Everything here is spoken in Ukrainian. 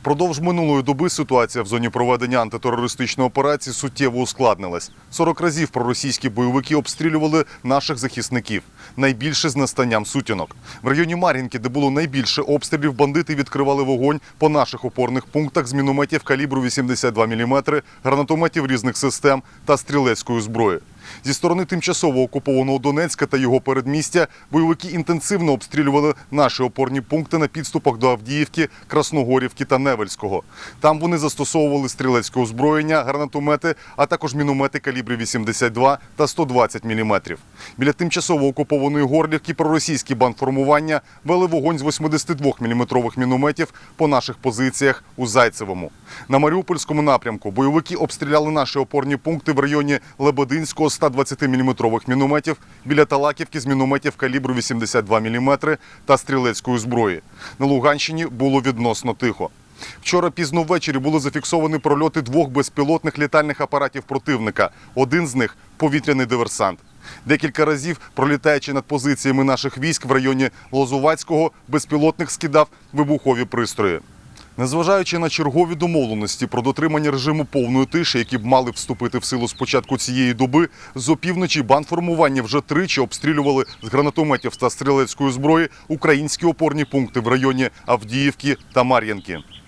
Впродовж минулої доби ситуація в зоні проведення антитерористичної операції суттєво ускладнилась. 40 разів проросійські бойовики обстрілювали наших захисників. Найбільше з настанням сутінок. В районі Мар'їнки, де було найбільше обстрілів, бандити відкривали вогонь по наших опорних пунктах з мінометів калібру 82 мм, гранатометів різних систем та стрілецької зброї. Зі сторони тимчасово окупованого Донецька та його передмістя бойовики інтенсивно обстрілювали наші опорні пункти на підступах до Авдіївки, Красногорівки та Невельського. Там вони застосовували стрілецьке озброєння, гранатомети, а також міномети калібрів 82 та 120 мм. Біля тимчасово окупованої Горлівки проросійські бандформування вели вогонь з 82 мм мінометів по наших позиціях у Зайцевому. На Маріупольському напрямку бойовики обстріляли наші опорні пункти в районі Лебединського 120 мм мінометів, біля Талаківки з мінометів калібру 82 мм та стрілецької зброї. На Луганщині було відносно тихо. Вчора пізно ввечері були зафіксовані прольоти двох безпілотних літальних апаратів противника. Один з них повітряний диверсант. Декілька разів, пролітаючи над позиціями наших військ в районі Лозувацького, безпілотник скидав вибухові пристрої. Незважаючи на чергові домовленості про дотримання режиму повної тиші, які б мали вступити в силу з початку цієї доби, з опівночі бандформування вже тричі обстрілювали з гранатометів та стрілецької зброї українські опорні пункти в районі Авдіївки та Мар'янки.